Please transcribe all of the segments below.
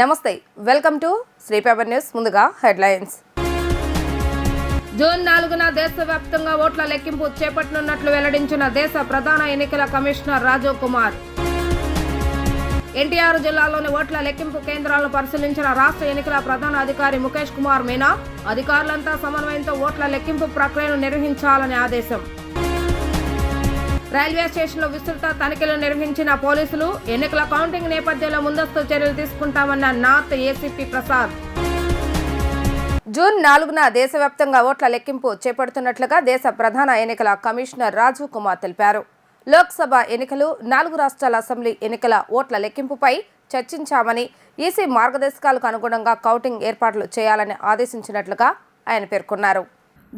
నమస్తే welcome to Sri paper news ముందుగా headlines. June నాలుగున దేశవ్యాప్తంగా ఓట్ల లెక్కింపు చేపట్టనున్నట్లు వెల్లడించిన దేశ ప్రధాన ఎన్నికల కమిషనర్ రాజీవ్ కుమార్. ఎన్టీఆర్ జిల్లాలోని ఓట్ల లెక్కింపు కేంద్రాలను పరిశీలించిన రాష్ట్ర ఎన్నికల ప్రధాన అధికారి ముఖేష్ కుమార్ మీనా అధికారులంతా సమన్వయంతో ఓట్ల లెక్కింపు ప్రక్రియను నిర్వహించాలని ఆదేశం. రైల్వే స్టేషన్లో విస్తృత తనిఖీలు నిర్వహించిన పోలీసులు ఎన్నికల కౌంటింగ్ నేపథ్యంలో ముందస్తు చర్యలు తీసుకుంటామన్న నార్త్ ఏసీపీ ప్రసాద్. జూన్ నాలుగున దేశవ్యాప్తంగా ఓట్ల లెక్కింపు చేపడుతున్నట్లుగా దేశ ప్రధాన ఎన్నికల కమిషనర్ రాజీవ్ కుమార్ తెలిపారు. లోక్సభ ఎన్నికలు నాలుగు రాష్ట్రాల అసెంబ్లీ ఎన్నికల ఓట్ల లెక్కింపుపై చర్చించామని ఈసీ మార్గదర్శకాలకు అనుగుణంగా కౌంటింగ్ ఏర్పాట్లు చేయాలని ఆదేశించినట్లుగా ఆయన పేర్కొన్నారు.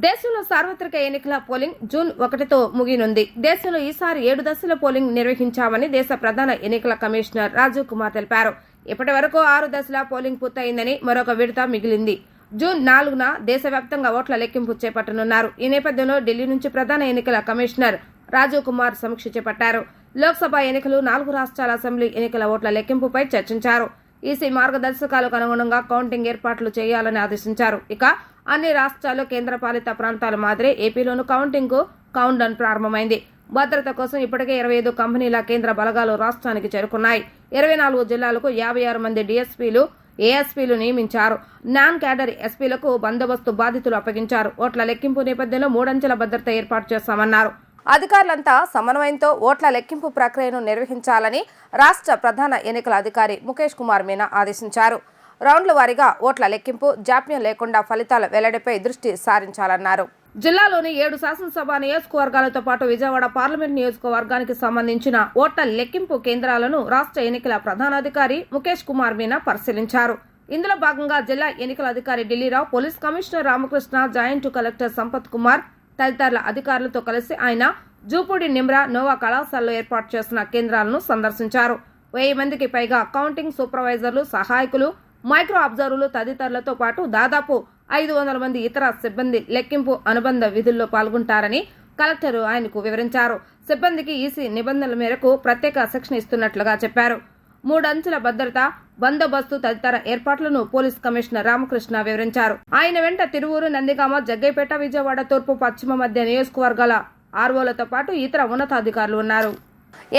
దేశంలో సార్వత్రిక ఎన్నికల పోలింగ్ జూన్ ఒకటితో ముగినుంది దేశంలో ఈసారి ఏడు దశల పోలింగ్ నిర్వహించామని దేశ ప్రధాన ఎన్నికల కమిషనర్ రాజీవ్ కుమార్ తెలిపారు. ఇప్పటి వరకు ఆరు దశల పోలింగ్ పూర్తయిందని మరొక విడత మిగిలింది. జూన్ నాలుగున దేశవ్యాప్తంగా ఓట్ల లెక్కింపు చేపట్టనున్నారు. ఈ నేపథ్యంలో ఢిల్లీ నుంచి ప్రధాన ఎన్నికల కమిషనర్ రాజీవ్ కుమార్ సమీక్ష చేపట్టారు. లోక్సభ ఎన్నికలు నాలుగు రాష్ట్రాల అసెంబ్లీ ఎన్నికల ఓట్ల లెక్కింపుపై చర్చించారు. ఈసీ మార్గదర్శకాలకు అనుగుణంగా కౌంటింగ్ ఏర్పాట్లు చేయాలని ఆదేశించారు. ఇక అన్ని రాష్ట్రాలు కేంద్రపాలిత ప్రాంతాల మాదిరి ఏపీలోను కౌంటింగ్కు కౌంట్ డౌన్ ప్రారంభమైంది. భద్రత కోసం ఇప్పటికే ఇరవై ఐదు కంపెనీల కేంద్ర బలగాలు రాష్ట్రానికి చేరుకున్నాయి. ఇరవై నాలుగు జిల్లాలకు యాభై ఆరు మంది డీఎస్పీలు ఏఎస్పీలు నియమించారు. నాన్ క్యాడర్ ఎస్పీలకు బందోబస్తు బాధితులు అప్పగించారు. ఓట్ల లెక్కింపు నేపథ్యంలో మూడంచెల భద్రత ఏర్పాటు చేస్తామన్నారు. అధికారులంతా సమన్వయంతో ఓట్ల లెక్కింపు ప్రక్రియను నిర్వహించాలని రాష్ట్ర ప్రధాన ఎన్నికల అధికారి ముఖేష్ కుమార్ మీనా ఆదేశించారు. రౌండ్ల వారీగా ఓట్ల లెక్కింపు జాప్యం లేకుండా ఫలితాల వెల్లడిపై దృష్టి సారించాలన్నారు. జిల్లాలోని ఏడు శాసనసభ నియోజకవర్గాలతో పాటు విజయవాడ పార్లమెంట్ నియోజకవర్గానికి సంబంధించిన ఓట్ల లెక్కింపు కేంద్రాలను రాష్ట్ర ఎన్నికల ప్రధానాధికారి ముఖేష్ కుమార్ మీనా పరిశీలించారు. ఇందులో భాగంగా జిల్లా ఎన్నికల అధికారి Dilli Rao police commissioner Ramakrishna joint collector Sampath Kumar తదితరుల అధికారులతో కలిసి ఆయన జూపూడి నిమ్రా నోవా కళాశాలలో ఏర్పాటు చేసిన కేంద్రాలను సందర్శించారు. వెయ్యి మందికి పైగా కౌంటింగ్ సూపర్వైజర్లు సహాయకులు మైక్రో అబ్జర్వర్లు తదితరులతో పాటు దాదాపు ఐదు వందల మంది ఇతర సిబ్బంది లెక్కింపు అనుబంధ విధుల్లో పాల్గొంటారని కలెక్టర్ ఆయనకు వివరించారు. సిబ్బందికి ఈసీ నిబంధనల మేరకు ప్రత్యేక శిక్షణ ఇస్తున్నట్లుగా చెప్పారు. మూడంచెల భద్రత బందోబస్తు తదితర ఏర్పాట్లను పోలీస్ కమిషనర్ రామకృష్ణ వివరించారు. ఆయన వెంట తిరువూరు నందిగామ జగ్గైపేట విజయవాడ తూర్పు పశ్చిమ మధ్య నియోజకవర్గాల ఆర్వోలతో పాటు ఇతర ఉన్నతాధికారులు ఉన్నారు.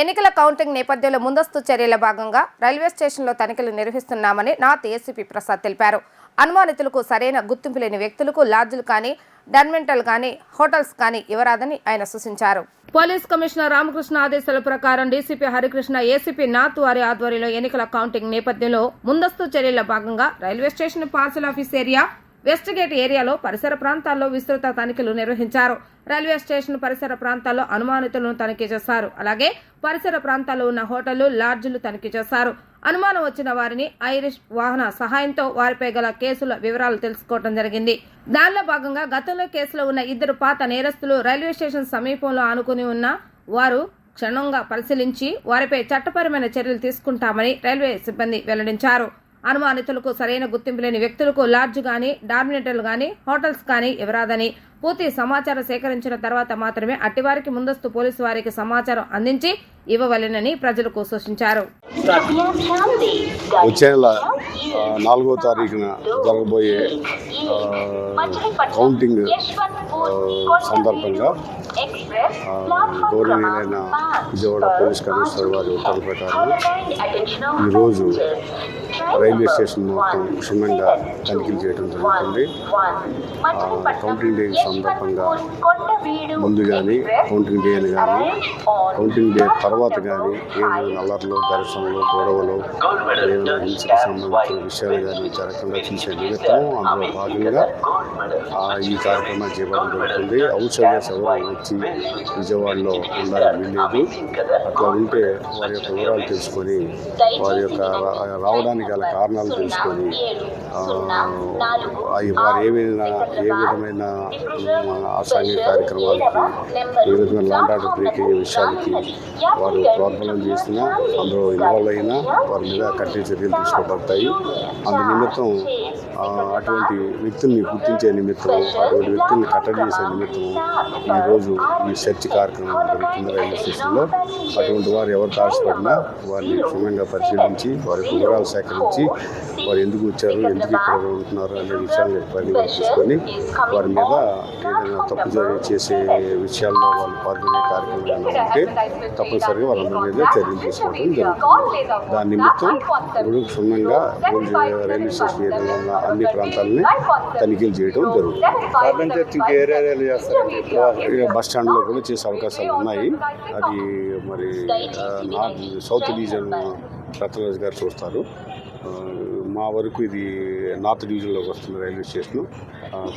ఎన్నికల కౌంటింగ్ నేపథ్యంలో ముందస్తు చర్యల భాగంగా రైల్వే స్టేషన్లో తనిఖీలు నిర్వహిస్తున్నామని నార్త్ ఏసీపీ ప్రసాద్ తెలిపారు. అనుమానితులకు సరైన గుర్తింపు లేని వ్యక్తులకు లాడ్జులు కానీ డన్మెంటల్ కానీ హోటల్స్ కానీ ఇవ్వరాదని ఆయన సూచించారు. పోలీస్ కమిషనర్ రామకృష్ణ ఆదేశాల ప్రకారం డీసీపీ హరికృష్ణ ఏసీపీ నాత్ వారి ఆధ్వర్యంలో ఎన్నికల కౌంటింగ్ నేపథ్యంలో ముందస్తు చర్యల భాగంగా railway station parcel office area west gate ఏరియాలో పరిసర ప్రాంతాల్లో విస్తృత తనిఖీలు నిర్వహించారు. రైల్వే స్టేషన్ పరిసర ప్రాంతాల్లో అనుమానితులను తనిఖీ చేశారు. అలాగే పరిసర ప్రాంతాల్లో ఉన్న హోటళ్ళు లాడ్జ్లు తనిఖీ చేశారు. అనుమానం వచ్చిన వారిని ఐరిష్ వాహన సహాయంతో వారిపై గల కేసుల వివరాలు తెలుసుకోవడం జరిగింది. దానిలో భాగంగా గతంలో కేసులో ఉన్న ఇద్దరు పాత నేరస్తులు రైల్వే స్టేషన్ సమీపంలో ఆనుకుని ఉన్న వారు క్షుణ్ణంగా పరిశీలించి వారిపై చట్టపరమైన చర్యలు తీసుకుంటామని రైల్వే సిబ్బంది వెల్లడించారు. అనుమానితులకు సరైన గుర్తింపు లేని వ్యక్తులకు లాడ్జ్ గాని డార్మినేటర్లు గాని హోటల్స్ కానీ ఇవ్వరాదని పూర్తి సమాచారం సేకరించిన తర్వాత మాత్రమే అట్టివారికి ముందస్తు పోలీసు వారికి సమాచారం అందించి ఇవ్వవలెనని ప్రజలకు సూచించారు. వచ్చే నెల నాలుగో తారీఖున జరగబోయే కౌంటింగ్ సందర్భంగా గౌరవనీయులైన విజయవాడ పోలీస్ కమిషనర్ వారి ఉత్తర్వుల ప్రకారం ఈరోజు రైల్వే స్టేషన్ మొత్తం క్షుణ్ణంగా తనిఖీలు చేయడం జరుగుతుంది. కౌంటింగ్ డే సందర్భంగా ముందు కానీ కౌంటింగ్ డే అని కానీ కౌంటింగ్ డే తర్వాత కానీ ఏమైనా అల్లర్లు ఘర్షణలు గొడవలు ఏమైనా హింసకు సంబంధించిన విషయాలు కానీ జరగకుండా చూసే నిమిత్తం అందులో భాగంగా ఆ, ఈ కార్యక్రమాలు చేపట్టడం జరుగుతుంది. ఔషధ ఎవరు వచ్చి విజయవాడలో ఉండాలని లేదు అట్లా ఉంటే వారి యొక్క వివరాలు తెలుసుకొని వారి యొక్క రావడానికి గల కారణాలు తెలుసుకొని వారు ఏమైనా ఏ విధమైన మన అసాంఘిక కార్యక్రమాలకి ఏ విధంగా లాండ్ ఆర్డర్ విషయాలకి వారు ప్రోద్బలం చేసినా అందులో ఇన్వాల్వ్ అయినా వారి మీద కఠిన చర్యలు తీసుకోబడతాయి అందు నిమిత్తం అటువంటి వ్యక్తుల్ని గుర్తించే నిమిత్తం అటువంటి వ్యక్తుల్ని కట్టడి చేసే నిమిత్తం ఈరోజు ఈ సెర్చ్ కార్యక్రమం జరుగుతుంది రైల్వే స్టేషన్లో. అటువంటి వారు ఎవరు తారసపడినా వారిని క్షుణ్ణంగా పరిశీలించి వారి వివరాలు సేకరించి వారు ఎందుకు వచ్చారు ఎందుకు ఇక్కడ ఉంటున్నారు అనే విషయాన్ని పరిగణలోకి తీసుకొని వారి మీద ఏదైనా తప్పు చేసే విషయాల్లో వాళ్ళు పాల్గొనే కార్యక్రమం ఉంటే తప్పనిసరిగా వాళ్ళందరి మీద చర్యలు తీసుకోవడం జరుగుతుంది. దాని నిమిత్తం ఇప్పుడు క్షుణ్ణంగా రైల్వే స్టేషన్ ఏదైనా అన్ని ప్రాంతాలని తనిఖీలు చేయడం జరుగుతుంది. బస్ స్టాండ్లో కూడా చేసే అవకాశాలు ఉన్నాయి. అది మరి నార్త్ సౌత్ డివిజన్ రత్నరాజు గారు చూస్తారు. మా వరకు ఇది నార్త్ డివిజన్లోకి వస్తుంది రైల్వే స్టేషన్.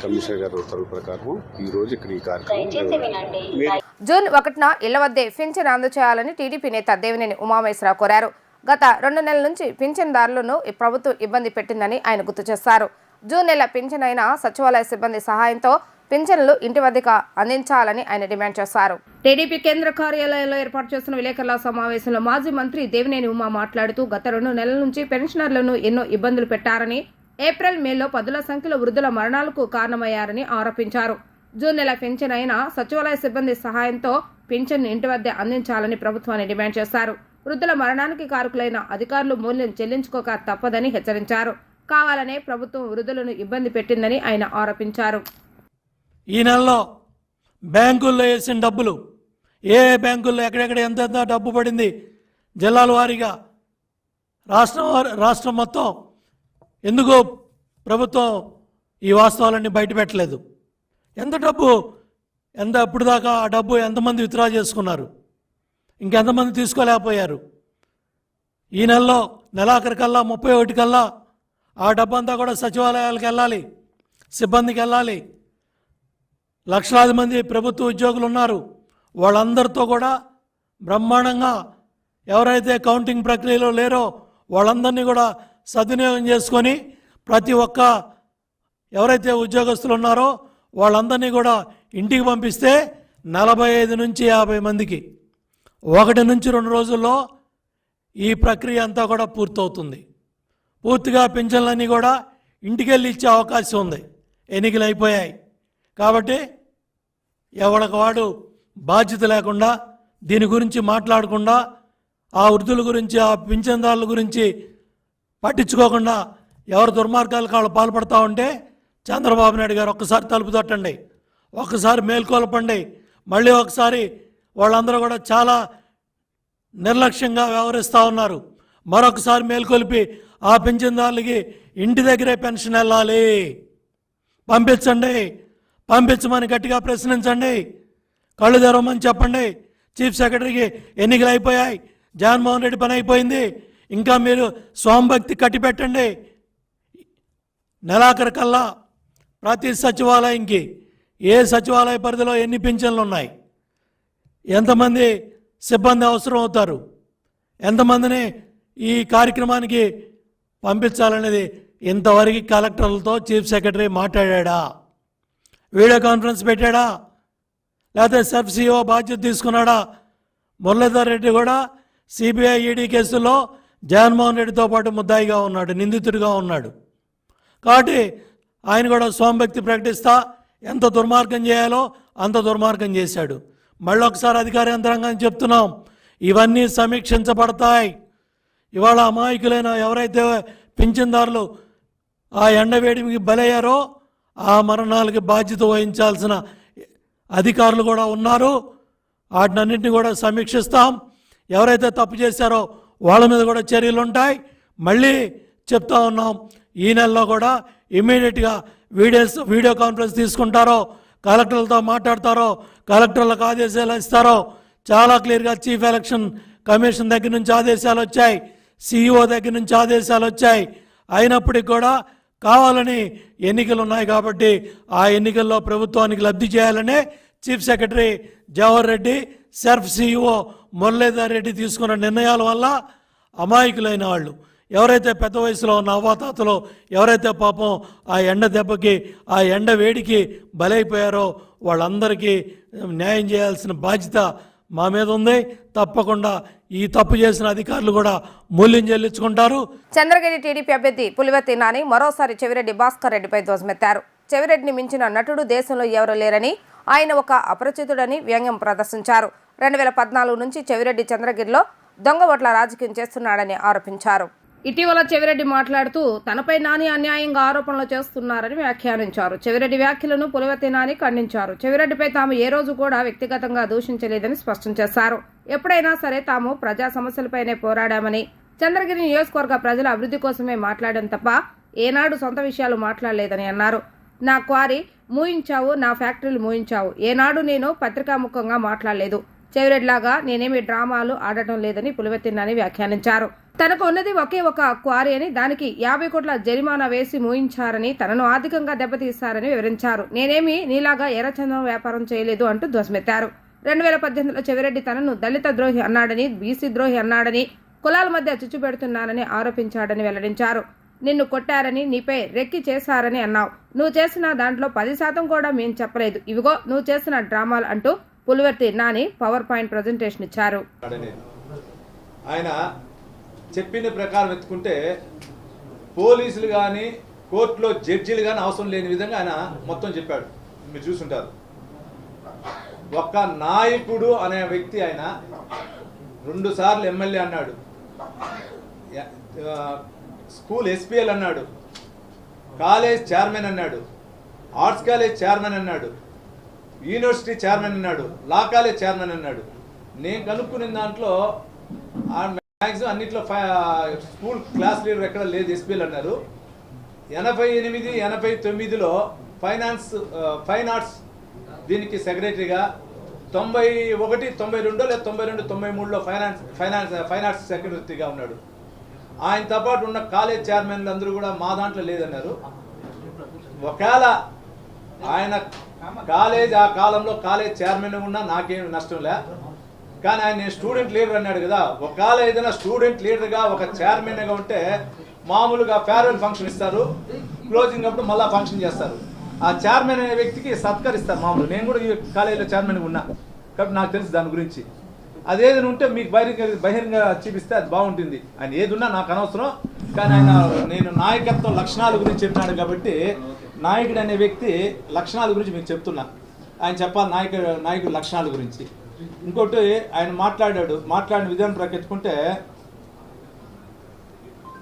కమిషనర్ గారి ఉత్తర్వుల ప్రకారం ఈ రోజు ఇక్కడ ఈ కార్యక్రమం. జూన్ ఒకటిన ఇళ్ళ వద్దే పింఛన్ అందజేయాలని టీడీపీ నేత దేవినేని ఉమామేశ్వరరావు కోరారు. గత రెండు నెలల నుంచి పింఛన్దారులను ఈ ప్రభుత్వం ఇబ్బంది పెట్టిందని ఆయన గుర్తు చేశారు. జూన్ నెల పింఛన్ అయిన సచివాలయ సిబ్బంది సహాయంతో పింఛన్లు ఇంటి వద్దకు అందించాలని ఆయన డిమాండ్ చేశారు. టీడీపీ కేంద్ర కార్యాలయంలో ఏర్పాటు చేసిన విలేకరుల సమావేశంలో మాజీ మంత్రి దేవినేని ఉమా మాట్లాడుతూ గత రెండు నెలల నుంచి పెన్షనర్లను ఎన్నో ఇబ్బందులు పెట్టారని ఏప్రిల్ మేలో పదుల సంఖ్యలో వృద్ధుల మరణాలకు కారణమయ్యారని ఆరోపించారు. జూన్ నెల పింఛన్ అయిన సచివాలయ సిబ్బంది సహాయంతో పింఛన్ ఇంటి వద్ద అందించాలని ప్రభుత్వాన్ని డిమాండ్ చేశారు. వృద్ధుల మరణానికి కారకులైన అధికారులు మూల్యం చెల్లించుకోక తప్పదని హెచ్చరించారు. కావాలనే ప్రభుత్వం వృద్ధులను ఇబ్బంది పెట్టిందని ఆయన ఆరోపించారు. ఈ నెలలో బ్యాంకుల్లో వేసిన డబ్బులు ఏ బ్యాంకుల్లో ఎక్కడెక్కడ ఎంతెంత డబ్బు పడింది జిల్లాల వారీగా రాష్ట్రం రాష్ట్రం మొత్తం ఎందుకు ప్రభుత్వం ఈ వాస్తవాలన్నీ బయటపెట్టలేదు ఎంత డబ్బు ఎంత ఇప్పుడు దాకా ఆ డబ్బు ఎంతమంది విత్డ్రా చేసుకున్నారు? ఇంకెంతమంది తీసుకోలేకపోయారు? ఈ నెలలో నెలాఖరి కల్లా ముప్పై ఒకటి కల్లా ఆ డబ్బంతా కూడా సచివాలయాలకు వెళ్ళాలి సిబ్బందికి వెళ్ళాలి. లక్షలాది మంది ప్రభుత్వ ఉద్యోగులు ఉన్నారు. వాళ్ళందరితో కూడా బ్రహ్మాండంగా ఎవరైతే కౌంటింగ్ ప్రక్రియలో లేరో వాళ్ళందరినీ కూడా సద్వినియోగం చేసుకొని ప్రతి ఒక్క ఎవరైతే ఉద్యోగస్తులు ఉన్నారో వాళ్ళందరినీ కూడా ఇంటికి పంపిస్తే నలభై ఐదు నుంచి యాభై మందికి ఒకటి నుంచి రెండు రోజుల్లో ఈ ప్రక్రియ అంతా కూడా పూర్తవుతుంది. పూర్తిగా పింఛన్లన్నీ కూడా ఇంటికెళ్ళి ఇచ్చే అవకాశం ఉంది. ఎన్నికలు అయిపోయాయి. కాబట్టి ఎవడకవాడు వాడు బాధ్యత లేకుండా దీని గురించి మాట్లాడకుండా ఆ వృద్ధుల గురించి ఆ పింఛన్దారుల గురించి పట్టించుకోకుండా ఎవరు దుర్మార్గాలకు వాళ్ళు పాల్పడతా ఉంటే చంద్రబాబు నాయుడు గారు ఒక్కసారి తలుపు తట్టండి. ఒక్కసారి మేల్కొల్పండి. మళ్ళీ ఒకసారి వాళ్ళందరూ కూడా చాలా నిర్లక్ష్యంగా వ్యవహరిస్తూ ఉన్నారు. మరొకసారి మేల్కొల్పి ఆ పింఛన్దారులకి ఇంటి దగ్గరే పెన్షన్ వెళ్ళాలి. పంపించండి. పంపించమని గట్టిగా ప్రశ్నించండి. కళ్ళు తెరవమని చెప్పండి. చీఫ్ సెక్రటరీకి ఎన్నికలు అయిపోయాయి. జగన్మోహన్ రెడ్డి పని అయిపోయింది. ఇంకా మీరు స్వామిభక్తి కట్టిపెట్టండి నెలాఖరు కల్లా ప్రతి సచివాలయంకి ఏ సచివాలయ పరిధిలో ఎన్ని పింఛన్లు ఉన్నాయి? ఎంతమంది సిబ్బంది అవసరం అవుతారు? ఎంతమందిని ఈ కార్యక్రమానికి పంపించాలనేది ఇంతవరకు కలెక్టర్లతో చీఫ్ సెక్రటరీ మాట్లాడా వీడియో కాన్ఫరెన్స్ పెట్టాడా? లేకపోతే సబ్ సిఓ బాధ్యత తీసుకున్నాడా? మురళీధర్ రెడ్డి కూడా సిబిఐ ఈడీ కేసులో జగన్మోహన్ రెడ్డితో పాటు ముద్దాయిగా ఉన్నాడు నిందితుడిగా ఉన్నాడు. కాబట్టి ఆయన కూడా స్వామిభక్తి ప్రకటిస్తా ఎంత దుర్మార్గం చేయాలో అంత దుర్మార్గం చేశాడు. మళ్ళీ ఒకసారి అధికార యంత్రాంగాన్ని చెప్తున్నాం. ఇవన్నీ సమీక్షించబడతాయి. ఇవాళ అమాయకులైన ఎవరైతే పింఛన్దారులు ఆ ఎండవేడికి బలయ్యారో ఆ మరణాలకి బాధ్యత వహించాల్సిన అధికారులు కూడా ఉన్నారు. వాటినన్నింటినీ కూడా సమీక్షిస్తాం. ఎవరైతే తప్పు చేశారో వాళ్ళ మీద కూడా చర్యలు ఉంటాయి. మళ్ళీ చెప్తా ఉన్నాం ఈ నెలలో కూడా ఇమీడియట్గా వీడియోస్ వీడియో కాన్ఫరెన్స్ తీసుకుంటారో కలెక్టర్లతో మాట్లాడతారో కలెక్టర్లకు ఆదేశాలు ఇస్తారో చాలా క్లియర్గా చీఫ్ ఎలక్షన్ కమిషన్ దగ్గర నుంచి ఆదేశాలు వచ్చాయి సిఇఓ దగ్గర నుంచి ఆదేశాలు వచ్చాయి. అయినప్పటికీ కూడా కావాలని ఎన్నికలు ఉన్నాయి కాబట్టి ఆ ఎన్నికల్లో ప్రభుత్వానికి లబ్ధి చేయాలనే chief secretary Jawahar Reddy SERP CEO Muralidhar Reddy తీసుకున్న నిర్ణయాల వల్ల అమాయకులైన వాళ్ళు ఎవరైతే పెద్ద వయసులో ఉన్న అవ్వాతాతలో ఎవరైతే పాపం ఆ ఎండ దెబ్బకి ఆ ఎండ వేడికి బలైపోయారో వాళ్ళందరికీ న్యాయం చేయాల్సిన బాధ్యత మా మీద ఉంది. తప్పకుండా ఈ తప్పు చేసిన అధికారులు కూడా మూల్యం చెల్లించుకుంటారు. చంద్రగిరి టీడీపీ అభ్యర్థి పులివర్తి నాని మరోసారి చెవిరెడ్డి భాస్కర్ రెడ్డిపై ధ్వజమెత్తారు. చెవిరెడ్డిని మించిన నటుడు దేశంలో ఎవరూ లేరని ఆయన ఒక అపరిచితుడని వ్యంగ్యం ప్రదర్శించారు. రెండు వేల పద్నాలుగు నుంచి చెవిరెడ్డి చంద్రగిరిలో దొంగ ఓట్ల రాజకీయం చేస్తున్నాడని ఆరోపించారు. ఇటీవల చెవిరెడ్డి మాట్లాడుతూ తనపై నాని అన్యాయంగా ఆరోపణలు చేస్తున్నారని వ్యాఖ్యానించారు. చెవిరెడ్డి వ్యాఖ్యలను పులివర్తి నాని ఖండించారు. చెవిరెడ్డిపై తాము ఏ రోజు కూడా వ్యక్తిగతంగా దూషించలేదని స్పష్టం చేశారు. ఎప్పుడైనా సరే తాము ప్రజా సమస్యలపైనే పోరాడామని చంద్రగిరి నియోజకవర్గ ప్రజల అభివృద్ధి కోసమే మాట్లాడడం తప్ప ఏనాడు సొంత విషయాలు మాట్లాడలేదని అన్నారు. నా క్వారీ మూయించావు నా ఫ్యాక్టరీలు మూయించావు. ఏనాడు నేను పత్రికాముఖంగా మాట్లాడలేదు. చెవిరెడ్లాగా నేనేమి డ్రామాలు ఆడటం లేదని పులివెత్తిందని వ్యాఖ్యానించారు. తనకు ఉన్నది ఒకే ఒక క్వారీ అని దానికి యాభై కోట్ల జరిమానా వేసి మూయించారని తనను ఆర్థికంగా దెబ్బతీస్తారని వివరించారు. నేనేమి నీలాగా ఎర్రచందనం వ్యాపారం చేయలేదు అంటూ ధ్వసమెత్తారు రెండు వేల పద్దెనిమిదిలో చెవిరెడ్డి తనను దళిత ద్రోహి అన్నాడని బీసీ ద్రోహి అన్నాడని కులాల మధ్య చిచ్చు పెడుతున్నానని ఆరోపించాడని వెల్లడించారు. నిన్ను కొట్టారని నీపై రెక్కి చేశారని అన్నావు. నువ్వు చేసిన దాంట్లో పది శాతం కూడా మేం చెప్పలేదు. ఇవిగో నువ్వు చేసిన డ్రామాలు అంటూ Pulivarthi Nani PowerPoint presentation ఇచ్చారు. ఆయన చెప్పిన ప్రకారం ఎత్తుకుంటే పోలీసులు కానీ కోర్టులో జడ్జిలు కానీ అవసరం లేని విధంగా ఆయన మొత్తం చెప్పాడు. మీరు చూసుంటారు ఒక్క నాయకుడు అనే వ్యక్తి ఆయన రెండు సార్లు ఎమ్మెల్యే అన్నాడు. స్కూల్ ఎస్పీఎల్ అన్నాడు. కాలేజ్ చైర్మన్ అన్నాడు. ఆర్ట్స్ కాలేజ్ చైర్మన్ అన్నాడు. యూనివర్సిటీ చైర్మన్ అన్నాడు. లా కాలేజ్ చైర్మన్ అన్నాడు. నేను కనుక్కున్న దాంట్లో మ్యాక్సిమం అన్నింటిలో ఫై- స్కూల్ క్లాస్ లీడర్ ఎక్కడ లేదు ఎస్పీలు అన్నారు. ఎనభై ఎనిమిది ఎనభై తొమ్మిదిలో ఫైనాన్స్ ఫైన్ ఆర్ట్స్ దీనికి సెక్రటరీగా తొంభై ఒకటి తొంభై రెండో లేదా తొంభై రెండు తొంభై మూడులో ఫైనాన్స్ ఫైనాన్స్ ఫైన్ ఆర్ట్స్ సెక్రటరీగా ఉన్నాడు. ఆయనతో పాటు ఉన్న కాలేజ్ చైర్మన్లు అందరూ కూడా మా దాంట్లో లేదన్నారు. ఒకవేళ ఆయన కాలేజ్ ఆ కాలంలో కాలేజ్ చైర్మన్ ఉన్నా నాకేం నష్టం లే. కానీ ఆయన నేను స్టూడెంట్ లీడర్ అన్నాడు కదా. ఒకవేళ ఏదైనా స్టూడెంట్ లీడర్గా ఒక చైర్మన్గా ఉంటే మామూలుగా ఫేర్వెల్ ఫంక్షన్ ఇస్తారు. క్లోజింగ్ అప్పుడు మళ్ళీ ఫంక్షన్ చేస్తారు. ఆ చైర్మన్ అనే వ్యక్తికి సత్కరిస్తారు మామూలు. నేను కూడా ఈ కాలేజీలో చైర్మన్గా ఉన్నా. కాబట్టి నాకు తెలుసు దాని గురించి. అదేదైనా ఉంటే మీకు బహిరంగ బహిరంగ చూపిస్తే అది బాగుంటుంది. ఆయన ఏది ఉన్నా నాకు అనవసరం. కానీ ఆయన నేను నాయకత్వం లక్షణాల గురించి చెప్పినాడు కాబట్టి నాయకుడు అనే వ్యక్తి లక్షణాల గురించి మీకు చెప్తున్నా. ఆయన చెప్పాలి నాయకు నాయకుడి లక్షణాల గురించి. ఇంకోటి ఆయన మాట్లాడాడు మాట్లాడిన విధానం ప్రకెత్తుకుంటే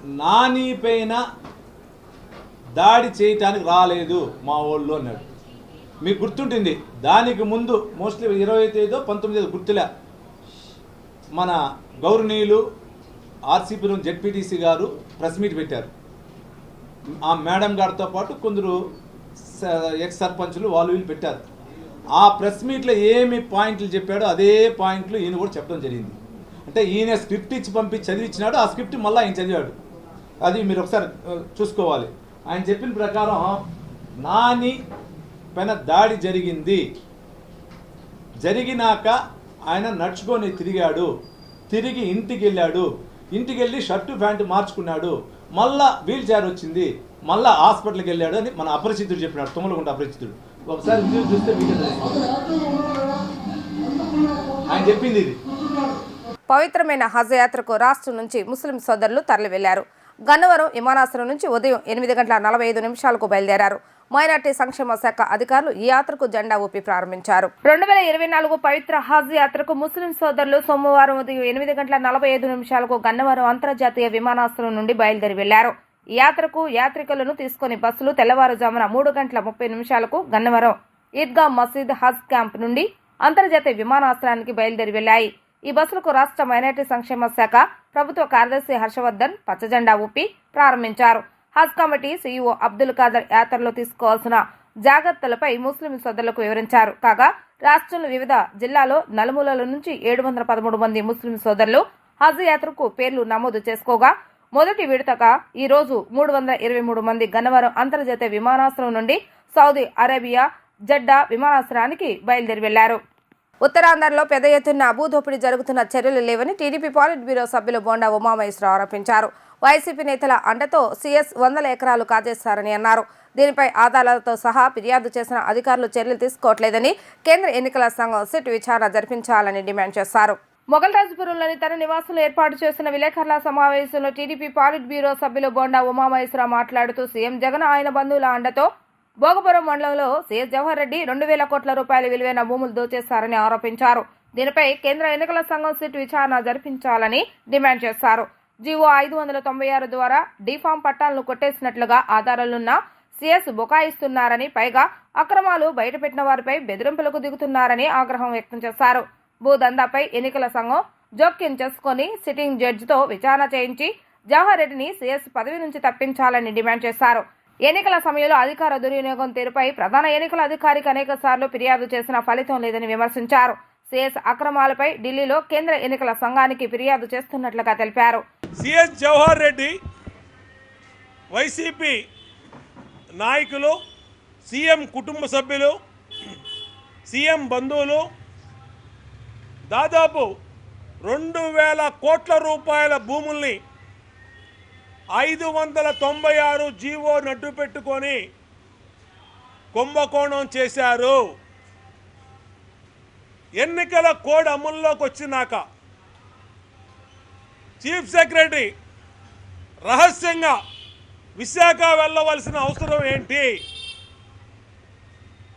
నాని పైన దాడి చేయటానికి రాలేదు మా వాళ్ళు అన్నాడు. మీకు గుర్తుంటుంది దానికి ముందు మోస్ట్లీ ఇరవై తేదో పంతొమ్మిది గుర్తులే. మన గౌరవనీయులు ఆర్సీపీలో జెడ్పీటీసీ గారు ప్రెస్ మీట్ పెట్టారు. ఆ మేడం గారితో పాటు కొందరు స- ఎక్స్ సర్పంచులు వాళ్ళు వీళ్ళు పెట్టారు. ఆ ప్రెస్ మీట్లో ఏమి పాయింట్లు చెప్పాడో అదే పాయింట్లు ఈయన కూడా చెప్పడం జరిగింది. అంటే ఈయన స్క్రిప్ట్ ఇచ్చి పంపి చదివిచ్చినాడు ఆ స్క్రిప్ట్ మళ్ళీ ఆయన చదివాడు. అది మీరు ఒకసారి చూసుకోవాలి. ఆయన చెప్పిన ప్రకారం నాని పైన దాడి జరిగింది. జరిగినాక ఆయన నడుచుకొని తిరిగాడు. తిరిగి ఇంటికి వెళ్ళాడు. ఇంటికి వెళ్ళి షర్టు ప్యాంటు మార్చుకున్నాడు. మళ్ళా వీల్ చైర్ వచ్చింది. మళ్ళా హాస్పిటల్కి వెళ్ళాడు అని మన అపరిచితుడు చెప్పినాడు తుమ్మలగుంట అపరిచితుడు. ఒకసారి చూస్తే ఆయన చెప్పింది ఇది. పవిత్రమైన హజ్ యాత్రకు రాష్ట్రం నుంచి ముస్లిం సోదరులు తరలి వెళ్ళారు గన్నవరం విమానాశ్రయం నుంచి ఉదయం ఎనిమిది గంటల నలభై ఐదు నిమిషాలకు బయలుదేరారు. మైనార్టీ సంక్షేమ శాఖ అధికారులు ఈ యాత్రకు జెండా ఊపి ప్రారంభించారు. రెండు వేల ఇరవై నాలుగు పవిత్ర హజ్ యాత్రకు ముస్లిం సోదరులు సోమవారం ఉదయం ఎనిమిది గంటల నలభై ఐదు నిమిషాలకు గన్నవరం అంతర్జాతీయ విమానాశ్రయం నుండి బయలుదేరి వెళ్ళారు. యాత్రకు యాత్రికులను తీసుకుని బస్సులు తెల్లవారుజామున మూడు గంటల ముప్పై నిమిషాలకు గన్నవరం ఈద్గా మసీద్ హజ్ క్యాంప్ నుండి అంతర్జాతీయ విమానాశ్రయానికి బయలుదేరి వెళ్ళాయి ఈ బస్సులకు రాష్ట్ర మైనార్టీ సంక్షేమ శాఖ ప్రభుత్వ కార్యదర్శి హర్షవర్ధన్ పచ్చజెండా ఊపి ప్రారంభించారు. హజ్ కమిటీ సీఈఓ అబ్దుల్ ఖాదర్ యాత్రలో తీసుకోవాల్సిన జాగ్రత్తలపై ముస్లిం సోదరులకు వివరించారు. కాగా రాష్ట్రంలో వివిధ జిల్లాలో నలుమూలల నుంచి ఏడు వందల పదమూడు మంది ముస్లిం సోదరులు హజ్ యాత్రకు పేర్లు నమోదు చేసుకోగా మొదటి విడతగా ఈ రోజు మూడు వందల ఇరవై మూడు మంది గన్నవరం అంతర్జాతీయ విమానాశ్రయం నుండి సౌదీ అరేబియా జడ్డా విమానాశ్రయానికి బయలుదేరి వెళ్ళారు. ఉత్తరాంధ్రలో పెద్ద ఎత్తున భూదోపిడీ జరుగుతున్న చర్యలు లేవని టీడీపీ పాలిట్ బ్యూరో సభ్యులు బోండా ఉమామహేశ్వర ఆరోపించారు. వైసీపీ నేతల అండతో సీఎస్ వందల ఎకరాలు కాజేస్తారని అన్నారు. దీనిపై ఆధారాలతో సహా ఫిర్యాదు చేసిన అధికారులు చర్యలు తీసుకోవట్లేదని కేంద్ర ఎన్నికల సంఘం సిట్ విచారణ జరిపించాలని డిమాండ్ చేశారు. మొగల్రాజ్పురంలోని తన నివాసంలో ఏర్పాటు చేసిన విలేకరుల సమావేశంలో టీడీపీ పాలిట్ బ్యూరో సభ్యులు బోండా ఉమామహేశ్వరరావు మాట్లాడుతూ సీఎం జగన్ ఆయన బంధువుల అండతో భోగపురం మండలంలో సీఎస్ జవహర్ రెడ్డి రెండు వేల కోట్ల రూపాయల విలువైన భూములు దోచేశారని ఆరోపించారు. దీనిపై కేంద్ర ఎన్నికల సంఘం సిట్ విచారణ జరిపించాలని డిమాండ్ చేశారు. జీవో ఐదు వందల తొంభై ఆరు ద్వారా డిఫామ్ పట్టాలను కొట్టేసినట్లుగా ఆధారాలున్న సీఎస్ బుకాయిస్తున్నారని పైగా అక్రమాలు బయటపెట్టిన వారిపై బెదిరింపులకు దిగుతున్నారని ఆగ్రహం వ్యక్తం చేశారు. భూదందాపై ఎన్నికల సంఘం జోక్యం చేసుకుని సిట్టింగ్ జడ్జితో విచారణ చేయించి జవహర్ రెడ్డిని సీఎస్ పదవి నుంచి తప్పించాలని డిమాండ్ చేశారు. ఎన్నికల సమయంలో అధికార దుర్వినియోగం తీరుపై ప్రధాన ఎన్నికల అధికారికి అనేక సార్లు ఫిర్యాదు చేసిన ఫలితం లేదని విమర్శించారు. సీఎస్ అక్రమాలపై ఢిల్లీలో కేంద్ర ఎన్నికల సంఘానికి ఫిర్యాదు చేస్తున్నట్లుగా తెలిపారు. సిఎస్ జవహర్ రెడ్డి వైసీపీ నాయకులు సీఎం కుటుంబ సభ్యులు సీఎం బంధువులు దాదాపు రెండు వేల కోట్ల రూపాయల భూముల్ని ఐదు వందల తొంభై ఆరు జీవో నడ్డు పెట్టుకొని కుంభకోణం చేశారు. ఎన్నికల కోడ్ అమల్లోకి వచ్చినాక చీఫ్ సెక్రటరీ రహస్యంగా విశాఖ వెళ్ళవలసిన అవసరం ఏంటి?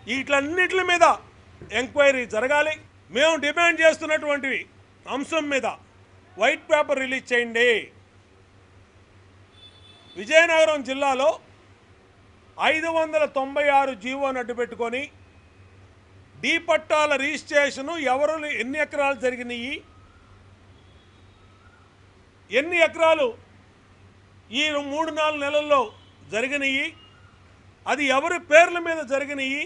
వీటన్నిటి మీద ఎంక్వైరీ జరగాలి. మేము డిమాండ్ చేస్తున్నటువంటి అంశం మీద వైట్ పేపర్ రిలీజ్ చేయండి. విజయనగరం జిల్లాలో ఐదు వందల తొంభై ఆరు జీవోని అడ్డు పెట్టుకొని డీ పట్టాల రిజిస్ట్రేషను ఎవరు ఎన్ని ఎకరాలు జరిగినాయి? ఎన్ని ఎకరాలు ఈ మూడు నాలుగు నెలల్లో జరిగినాయి? అది ఎవరి పేర్ల మీద జరిగినాయి?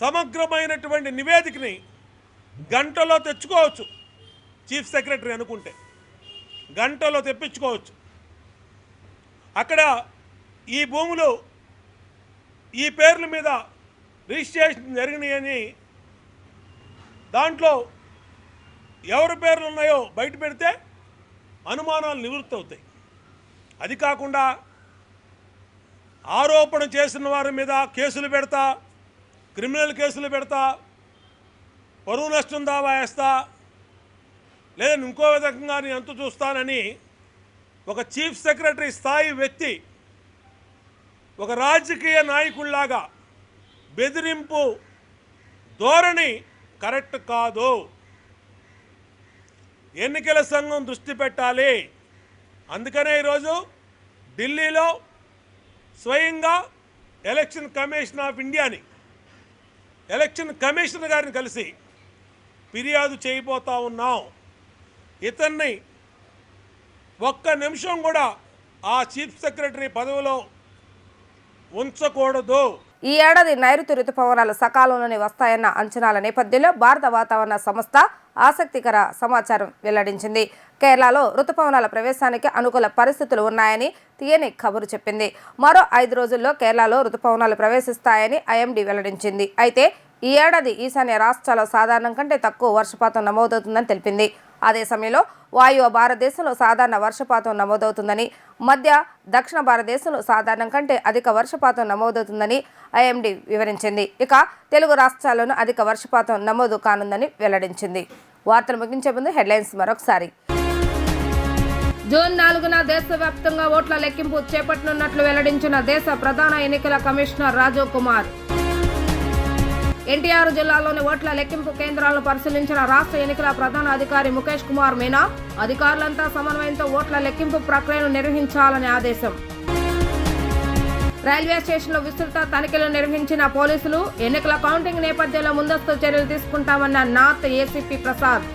సమగ్రమైనటువంటి నివేదికని గంటలో తెచ్చుకోవచ్చు. చీఫ్ సెక్రటరీ అనుకుంటే గంటలో తెప్పించుకోవచ్చు. అక్కడ ఈ భూములు ఈ పేర్ల మీద రిజిస్ట్రేషన్ జరిగినాయని దాంట్లో ఎవరి పేర్లు ఉన్నాయో బయట పెడితే అనుమానాలు నివృత్తి అవుతాయి అది కాకుండా ఆరోపణ చేసిన వారి మీద కేసులు పెడతా క్రిమినల్ కేసులు పెడతా పరువు నష్టం దావా వేస్తా లేదా ఇంకో విధంగా నేను ఎంత చూస్తానని ఒక చీఫ్ సెక్రటరీ స్థాయి వ్యక్తి ఒక రాజకీయ నాయకుల్లాగా బెదిరింపు ధోరణి కరెక్ట్ కాదు. ఎన్నికల సంఘం దృష్టి పెట్టాలి. అందుకనే ఈరోజు ఢిల్లీలో స్వయంగా ఎలక్షన్ కమిషన్ ఆఫ్ ఇండియాని ఎలక్షన్ కమిషనర్ గారిని కలిసి ఫిర్యాదు చేయబోతా ఉన్నాం. ఇతన్ని ఒక్క నిమిషం కూడా ఆ చీఫ్ సెక్రటరీ పదవిలో ఉంచకూడదు. ఈ ఏడాది నైరుతి రుతుపవనాలు సకాలంలోనే వస్తాయన్న అంచనాల నేపథ్యంలో భారత వాతావరణ సంస్థ ఆసక్తికర సమాచారం వెల్లడించింది. కేరళలో రుతుపవనాల ప్రవేశానికి అనుకూల పరిస్థితులు ఉన్నాయని తీయని కబురు చెప్పింది. మరో ఐదు రోజుల్లో కేరళలో రుతుపవనాలు ప్రవేశిస్తాయని ఐఎండీ వెల్లడించింది. అయితే ఈ ఏడాది ఈశాన్య రాష్ట్రాల్లో సాధారణం కంటే తక్కువ వర్షపాతం నమోదవుతుందని తెలిపింది. అదే సమయంలో వాయువ భారతదేశంలో సాధారణ వర్షపాతం నమోదవుతుందని మధ్య దక్షిణ భారతదేశంలో సాధారణం కంటే అధిక వర్షపాతం నమోదవుతుందని ఐఎండీ వివరించింది. ఇక తెలుగు రాష్ట్రాల్లోనూ అధిక వర్షపాతం నమోదు కానుందని వెల్లడించింది. వార్తలు ముగించే ముందు హెడ్లైన్స్ మరొకసారి. జూన్ నాలుగున దేశవ్యాప్తంగా ఓట్ల లెక్కింపు చేపట్టనున్నట్లు వెల్లడించిన దేశ ప్రధాన ఎన్నికల కమిషనర్ రాజీవ్ కుమార్. ఎన్టీఆర్ జిల్లాలోని ఓట్ల లెక్కింపు కేంద్రాలను పరిశీలించిన రాష్ట్ర ఎన్నికల ప్రధాన అధికారి ముఖేష్ కుమార్ మీనా అధికారులంతా సమన్వయంతో ఓట్ల లెక్కింపు ప్రక్రియను నిర్వహించాలని ఆదేశం. రైల్వే స్టేషన్లో విస్తృత తనిఖీలు నిర్వహించిన పోలీసులు ఎన్నికల కౌంటింగ్ నేపథ్యంలో ముందస్తు చర్యలు తీసుకుంటామన్న నార్త్ ఏసీపీ ప్రసాద్.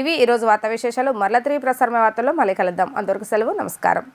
ఇవి ఈరోజు వార్తా విశేషాలు. మరల తిరిగి ప్రసారమే వార్తల్లో మళ్ళీ కలుద్దాం. అంతవరకు సెలవు. నమస్కారం.